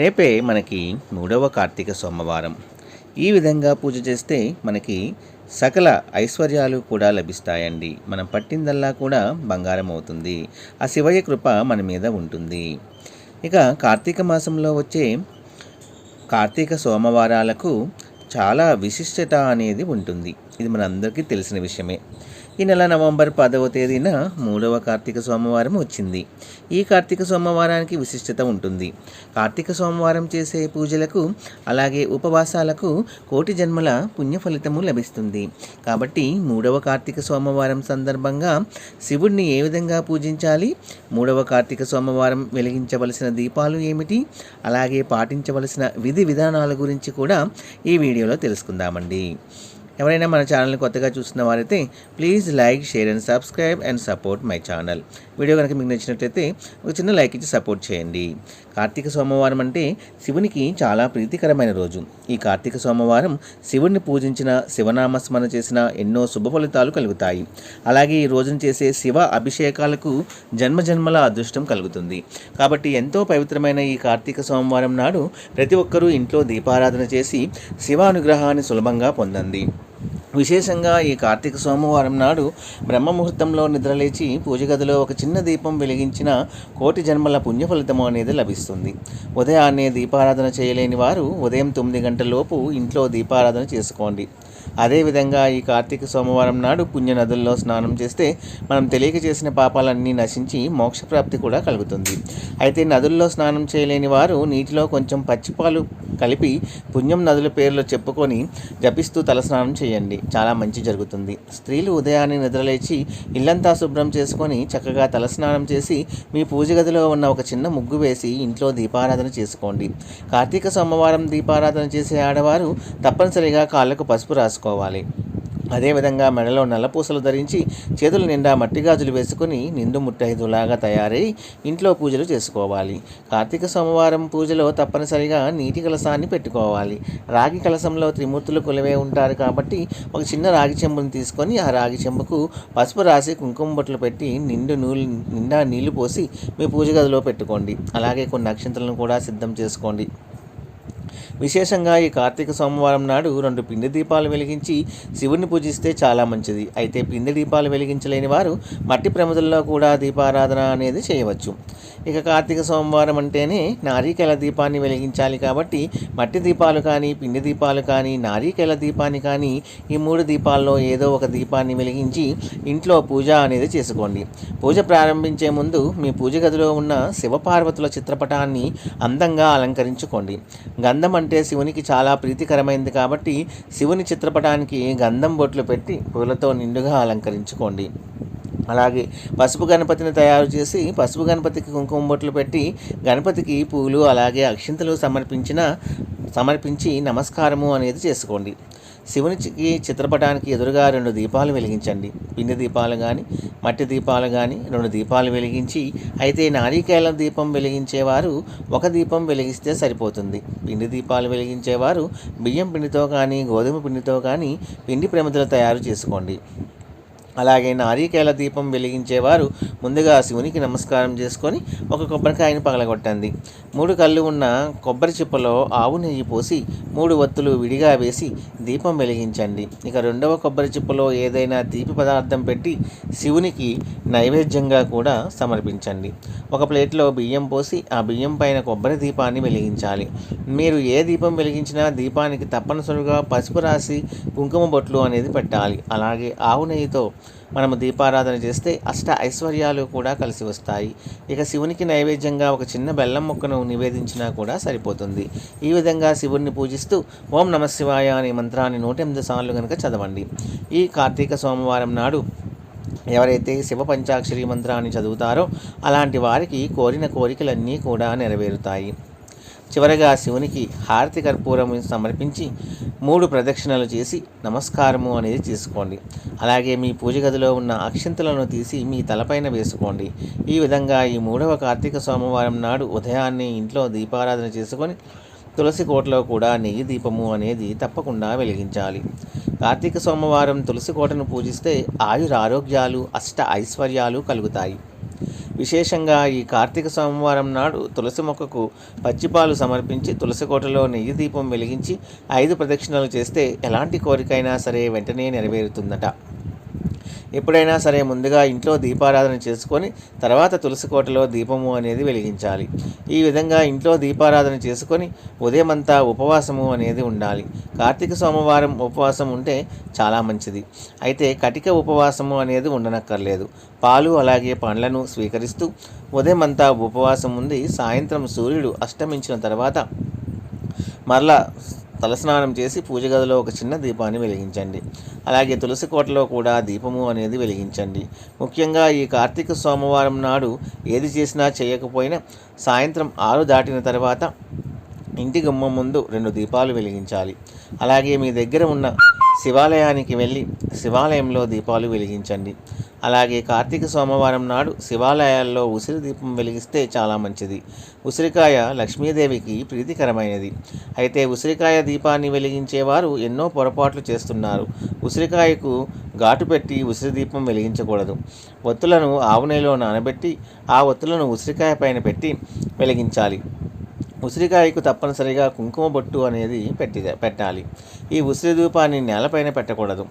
రేపే మనకి మూడవ కార్తీక సోమవారం. ఈ విధంగా పూజ చేస్తే మనకి సకల ఐశ్వర్యాలు కూడా లభిస్తాయండి. మనం పట్టిందల్లా కూడా బంగారం అవుతుంది. ఆ శివయ్య కృప మన మీద ఉంటుంది. ఇక కార్తీక మాసంలో వచ్చే కార్తీక సోమవారాలకు చాలా విశిష్టత అనేది ఉంటుంది. ఇది మనందరికీ తెలిసిన విషయమే. ఈ నెల నవంబర్ పదవ తేదీన మూడవ కార్తీక సోమవారం వచ్చింది. ఈ కార్తీక సోమవారానికి విశిష్టత ఉంటుంది. కార్తీక సోమవారం చేసే పూజలకు అలాగే ఉపవాసాలకు కోటి జన్మల పుణ్య ఫలితము లభిస్తుంది. కాబట్టి మూడవ కార్తీక సోమవారం సందర్భంగా శివుడిని ఏ విధంగా పూజించాలి? మూడవ కార్తీక సోమవారం వెలిగించవలసిన దీపాలు ఏమిటి? అలాగే పాటించవలసిన విధి విధానాల గురించి కూడా ఈ వీడియోలో తెలుసుకుందామండి. ఎవరైనా మన ఛానల్ని కొత్తగా చూస్తున్న వారైతే please like share and subscribe and support my channel. Video కనుక మీకు నచ్చినట్లయితే ఒక చిన్న లైక్ ఇచ్చి సపోర్ట్ చేయండి. కార్తీక సోమవారం అంటే శివునికి చాలా ప్రీతికరమైన రోజు. ఈ కార్తీక సోమవారం శివుణ్ణి పూజించిన శివనామస్మరణ చేసిన ఎన్నో శుభ ఫలితాలు కలుగుతాయి. అలాగే ఈ రోజున చేసే శివ అభిషేకాలకు జన్మజన్మల అదృష్టం కలుగుతుంది. కాబట్టి ఎంతో పవిత్రమైన ఈ కార్తీక సోమవారం నాడు ప్రతి ఒక్కరూ ఇంట్లో దీపారాధన చేసి శివ అనుగ్రహాన్ని సులభంగా పొందండి. విశేషంగా ఈ కార్తీక సోమవారం నాడు బ్రహ్మముహూర్తంలో నిద్రలేచి పూజ గదిలో ఒక చిన్న దీపం వెలిగించిన కోటి జన్మల పుణ్య ఫలితము అనేది లభిస్తుంది. ఉదయాన్నే దీపారాధన చేయలేని వారు ఉదయం తొమ్మిది గంటల లోపు ఇంట్లో దీపారాధన చేసుకోండి. అదేవిధంగా ఈ కార్తీక సోమవారం నాడు పుణ్య నదుల్లో స్నానం చేస్తే మనం తెలియక చేసిన పాపాలన్నీ నశించి మోక్షప్రాప్తి కూడా కలుగుతుంది. అయితే నదుల్లో స్నానం చేయలేని వారు నీటిలో కొంచెం పచ్చిపాలు కలిపి పుణ్యం నదుల పేర్లు చెప్పుకొని జపిస్తూ తలస్నానం చేయండి. చాలా మంచి జరుగుతుంది. స్త్రీలు ఉదయాన్నే నిద్రలేచి ఇల్లంతా శుభ్రం చేసుకొని చక్కగా తలస్నానం చేసి మీ పూజ గదిలో ఉన్న ఒక చిన్న ముగ్గు వేసి ఇంట్లో దీపారాధన చేసుకోండి. కార్తీక సోమవారం దీపారాధన చేసే ఆడవారు తప్పనిసరిగా కాళ్ళకు పసుపు చేసుకోవాలి. అదేవిధంగా మెడలో నల్లపూసలు ధరించి చేతుల నిండా మట్టి గాజులు వేసుకుని నిండు ముట్టైదులాగా తయారై ఇంట్లో పూజలు చేసుకోవాలి. కార్తీక సోమవారం పూజలో తప్పనిసరిగా నీటి కలసాన్ని పెట్టుకోవాలి. రాగి కలసంలో త్రిమూర్తులు కొలివే ఉంటారు కాబట్టి ఒక చిన్న రాగి చెంబుని తీసుకొని ఆ రాగి చెంబుకు పసుపు రాసి కుంకుమ బొట్లు పెట్టి నిండు నూలు నిండా నీళ్ళు పోసి మీ పూజ గదిలో పెట్టుకోండి. అలాగే కొన్ని నక్షత్రాలను కూడా సిద్ధం చేసుకోండి. విశేషంగా ఈ కార్తీక సోమవారం నాడు రెండు పిండి దీపాలు వెలిగించి శివుని పూజిస్తే చాలా మంచిది. అయితే పిండి దీపాలు వెలిగించలేని వారు మట్టి ప్రమిదల్లో కూడా దీపారాధన అనేది చేయవచ్చు. ఇక కార్తీక సోమవారం అంటేనే నారీకేల దీపాన్ని వెలిగించాలి కాబట్టి మట్టి దీపాలు కానీ పిండి దీపాలు కానీ నారీకేల దీపాన్ని కానీ ఈ మూడు దీపాల్లో ఏదో ఒక దీపాన్ని వెలిగించి ఇంట్లో పూజ అనేది చేసుకోండి. పూజ ప్రారంభించే ముందు మీ పూజ గదిలో ఉన్న శివపార్వతుల చిత్రపటాన్ని అందంగా అలంకరించుకోండి. గంధం అంటే శివునికి చాలా ప్రీతికరమైంది కాబట్టి శివుని చిత్రపటానికి గంధం బొట్లు పెట్టి పూలతో నిండుగా అలంకరించుకోండి. అలాగే పసుపు గణపతిని తయారు చేసి పసుపు గణపతికి కుంకుమ బొట్లు పెట్టి గణపతికి పూలు అలాగే అక్షింతలు సమర్పించిన సమర్పించి నమస్కారము అనేది చేసుకోండి. శివునికి చిత్రపటానికి ఎదురుగా రెండు దీపాలు వెలిగించండి. పిండి దీపాలు కానీ మట్టి దీపాలు కానీ రెండు దీపాలు వెలిగించి అయితే నారికేల దీపం వెలిగించేవారు ఒక దీపం వెలిగిస్తే సరిపోతుంది. పిండి దీపాలు వెలిగించేవారు బియ్యం పిండితో కానీ గోధుమ పిండితో కానీ పిండి ప్రమిదలు తయారు చేసుకోండి. అలాగే నారికేల దీపం వెలిగించేవారు ముందుగా శివునికి నమస్కారం చేసుకొని ఒక కొబ్బరికాయని పగలగొట్టండి మూడు కళ్ళు ఉన్న కొబ్బరి చిప్పలో ఆవు నెయ్యి పోసి మూడు ఒత్తులు విడిగా వేసి దీపం వెలిగించండి. ఇక రెండవ కొబ్బరి చిప్పలో ఏదైనా తీపి పదార్థం పెట్టి శివునికి నైవేద్యంగా కూడా సమర్పించండి. ఒక ప్లేట్లో బియ్యం పోసి ఆ బియ్యం పైన కొబ్బరి దీపాన్ని వెలిగించాలి. మీరు ఏ దీపం వెలిగించినా దీపానికి తప్పనిసరిగా పసుపు రాసి కుంకుమ బొట్లు అనేది పెట్టాలి. అలాగే ఆవు నెయ్యితో మనము దీపారాధన చేస్తే అష్ట ఐశ్వర్యాలు కూడా కలిసి వస్తాయి. ఇక శివునికి నైవేద్యంగా ఒక చిన్న బెల్లం ముక్కను నివేదించినా కూడా సరిపోతుంది. ఈ విధంగా శివుణ్ణి పూజిస్తూ ఓం నమ శివాయ అనే మంత్రాన్ని నూట ఎనిమిది సార్లు కనుక చదవండి. ఈ కార్తీక సోమవారం నాడు ఎవరైతే శివ పంచాక్షరి మంత్రాన్ని చదువుతారో అలాంటి వారికి కోరిన కోరికలన్నీ కూడా నెరవేరుతాయి. చివరగా శివునికి హారతి కర్పూరం సమర్పించి మూడు ప్రదక్షిణలు చేసి నమస్కారము అనేది చేసుకోండి. అలాగే మీ పూజ గదిలో ఉన్న అక్షింతలను తీసి మీ తలపైన వేసుకోండి. ఈ విధంగా ఈ మూడవ కార్తీక సోమవారం నాడు ఉదయాన్నే ఇంట్లో దీపారాధన చేసుకొని తులసి కోటలో కూడా నెయ్యి దీపము అనేది తప్పకుండా వెలిగించాలి. కార్తీక సోమవారం తులసి కోటను పూజిస్తే ఆయుర ఆరోగ్యాలు అష్ట ఐశ్వర్యాలు కలుగుతాయి. విశేషంగా ఈ కార్తీక సోమవారం నాడు తులసి మొక్కకు పచ్చిపాలు సమర్పించి తులసి కోటలో నెయ్యి దీపం వెలిగించి ఐదు ప్రదక్షిణలు చేస్తే ఎలాంటి కోరికైనా సరే వెంటనే నెరవేరుతుందట. ఎప్పుడైనా సరే ముందుగా ఇంట్లో దీపారాధన చేసుకొని తర్వాత తులసి కోటలో దీపము అనేది వెలిగించాలి. ఈ విధంగా ఇంట్లో దీపారాధన చేసుకొని ఉదయమంతా ఉపవాసము అనేది ఉండాలి. కార్తీక సోమవారం ఉపవాసం ఉంటే చాలా మంచిది. అయితే కటిక ఉపవాసము అనేది ఉండనక్కర్లేదు. పాలు అలాగే పండ్లను స్వీకరిస్తూ ఉదయమంతా ఉపవాసం ఉంది సాయంత్రం సూర్యుడు అష్టమించిన తర్వాత మరలా తలస్నానం చేసి పూజ గదిలో ఒక చిన్న దీపాన్ని వెలిగించండి. అలాగే తులసి కోటలో కూడా దీపము అనేది వెలిగించండి. ముఖ్యంగా ఈ కార్తీక సోమవారం నాడు ఏది చేసినా చేయకపోయినా సాయంత్రం ఆరు దాటిన తర్వాత ఇంటి గుమ్మం ముందు రెండు దీపాలు వెలిగించాలి. అలాగే మీ దగ్గర ఉన్న శివాలయానికి వెళ్ళి శివాలయంలో దీపాలు వెలిగించండి. అలాగే కార్తీక సోమవారం నాడు శివాలయాల్లో ఉసిరి దీపం వెలిగిస్తే చాలా మంచిది. ఉసిరికాయ లక్ష్మీదేవికి ప్రీతికరమైనది. అయితే ఉసిరికాయ దీపాన్ని వెలిగించేవారు ఎన్నో పొరపాట్లు చేస్తున్నారు. ఉసిరికాయకు ఘాటు పెట్టి ఉసిరి దీపం వెలిగించకూడదు. ఒత్తులను ఆవు నానబెట్టి ఆ ఒత్తులను ఉసిరికాయ పైన పెట్టి వెలిగించాలి. ఉసిరికాయకు తప్పనిసరిగా కుంకుమ బొట్టు అనేది పెట్టి పెట్టాలి. ఈ ఉసిరి దీపాన్ని నేలపైన పెట్టకూడదు.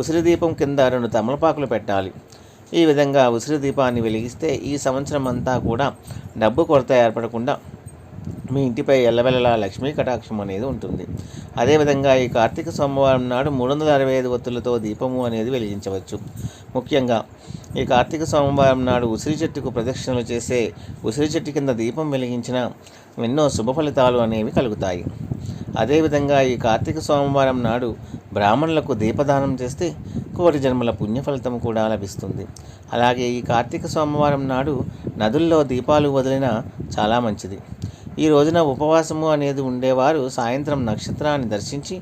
ఉసిరి దీపం కింద రెండు తమలపాకులు పెట్టాలి. ఈ విధంగా ఉసిరి దీపాన్ని వెలిగిస్తే ఈ సంవత్సరం అంతా కూడా డబ్బు కొరత ఏర్పడకుండా మీ ఇంటిపై ఎల్లవెల్లలా లక్ష్మీ కటాక్షం అనేది ఉంటుంది. అదేవిధంగా ఈ కార్తీక సోమవారం నాడు మూడు వందల అరవై ఐదు ఒత్తులతో దీపము అనేది వెలిగించవచ్చు. ముఖ్యంగా ఈ కార్తీక సోమవారం నాడు ఉసిరి చెట్టుకు ప్రదక్షిణలు చేసే ఉసిరి చెట్టు కింద దీపం వెలిగించిన ఎన్నో శుభ ఫలితాలు అనేవి కలుగుతాయి. అదేవిధంగా ఈ కార్తీక సోమవారం నాడు బ్రాహ్మణులకు దీపదానం చేస్తే కోటి జన్మల పుణ్య ఫలితం కూడా లభిస్తుంది. అలాగే ఈ కార్తీక సోమవారం నాడు నదుల్లో దీపాలు వదిలిన చాలా మంచిది. ఈ రోజున ఉపవాసము అనేది ఉండేవారు సాయంత్రం నక్షత్రాన్ని దర్శించి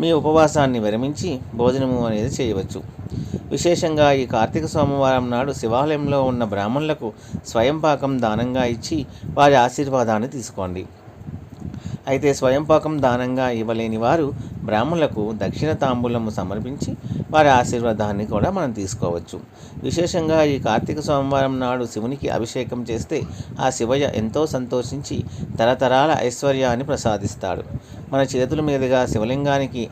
మీ ఉపవాసాన్ని విరమించి భోజనము అనేది చేయవచ్చు. విశేషంగా ఈ కార్తీక సోమవారం నాడు శివాలయంలో ఉన్న బ్రాహ్మణులకు స్వయం పాకం దానంగా ఇచ్చి వారి ఆశీర్వాదాన్ని తీసుకోండి. అయితే స్వయం పాకం దానంగా ఇవ్వలేని వారు బ్రాహ్మణులకు దక్షిణ తాంబూలము సమర్పించి వారి ఆశీర్వాదాన్ని కూడా మనం తీసుకోవచ్చు. విశేషంగా ఈ కార్తీక సోమవారం నాడు శివునికి అభిషేకం చేస్తే ఆ శివయ్య ఎంతో సంతోషించి తరతరాల ఐశ్వర్యాన్ని ప్రసాదిస్తాడు. మన చేతుల మీదుగా శివలింగానికి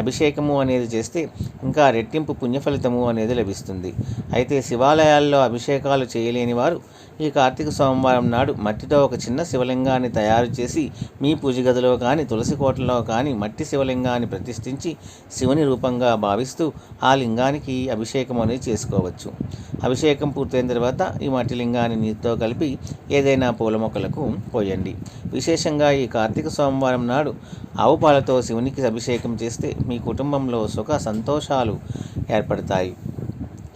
అభిషేకము అనేది చేస్తే ఇంకా రెట్టింపు పుణ్యఫలితము అనేది లభిస్తుంది. అయితే శివాలయాల్లో అభిషేకాలు చేయలేని వారు ఈ కార్తీక సోమవారం నాడు మట్టితో ఒక చిన్న శివలింగాన్ని తయారు చేసి మీ పూజ గదిలో కానీ తులసి కోటలో కానీ మట్టి శివలింగాన్ని ప్రతిష్ఠించి శివుని రూపంగా భావిస్తూ ఆ లింగానికి అభిషేకం అనేది చేసుకోవచ్చు. అభిషేకం పూర్తయిన తర్వాత ఈ మట్టి లింగాన్ని నీటితో కలిపి ఏదైనా పూల మొక్కలకు పోయండి. విశేషంగా ఈ కార్తీక సోమవారం నాడు ఆవు పాలతో శివునికి అభిషేకం చేస్తే మీ కుటుంబంలో సుఖ సంతోషాలు ఏర్పడతాయి.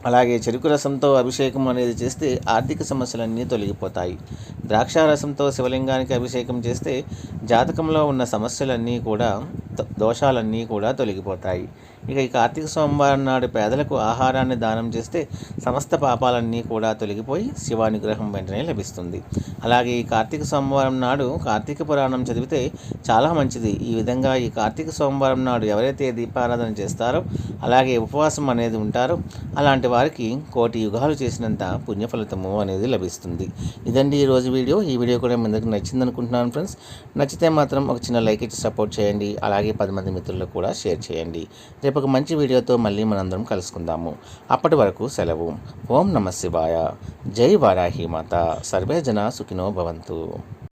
అలాగే చెరుకు రసంతో అభిషేకం అనేది చేస్తే ఆర్థిక సమస్యలన్నీ తొలగిపోతాయి. ద్రాక్షారసంతో శివలింగానికి అభిషేకం చేస్తే జాతకంలో ఉన్న సమస్యలన్నీ కూడా దోషాలన్నీ కూడా తొలగిపోతాయి. ఇక ఈ కార్తీక సోమవారం నాడు పేదలకు ఆహారాన్ని దానం చేస్తే సమస్త పాపాలన్నీ కూడా తొలగిపోయి శివానుగ్రహం వెంటనే లభిస్తుంది. అలాగే ఈ కార్తీక సోమవారం నాడు కార్తీక పురాణం చదివితే చాలా మంచిది. ఈ విధంగా ఈ కార్తీక సోమవారం నాడు ఎవరైతే దీపారాధన చేస్తారో అలాగే ఉపవాసం అనేది ఉంటారో అలాంటి వారికి కోటి యుగాలు చేసినంత పుణ్యఫలితము అనేది లభిస్తుంది. ఇదండి ఈరోజు వీడియో. ఈ వీడియో కూడా మీ అందరికి నచ్చింది అనుకుంటున్నాను ఫ్రెండ్స్. నచ్చితే మాత్రం ఒక చిన్న లైక్ ఇచ్చి సపోర్ట్ చేయండి. అలాగే పది మంది మిత్రులకు కూడా షేర్ చేయండి. రేపు ఒక మంచి వీడియోతో మళ్ళీ మనందరం కలుసుకుందాము. అప్పటి వరకు సెలవు. ఓం నమ శివాయ. జై వారాహి మాత. సర్వే జన సుఖినో భవంతు.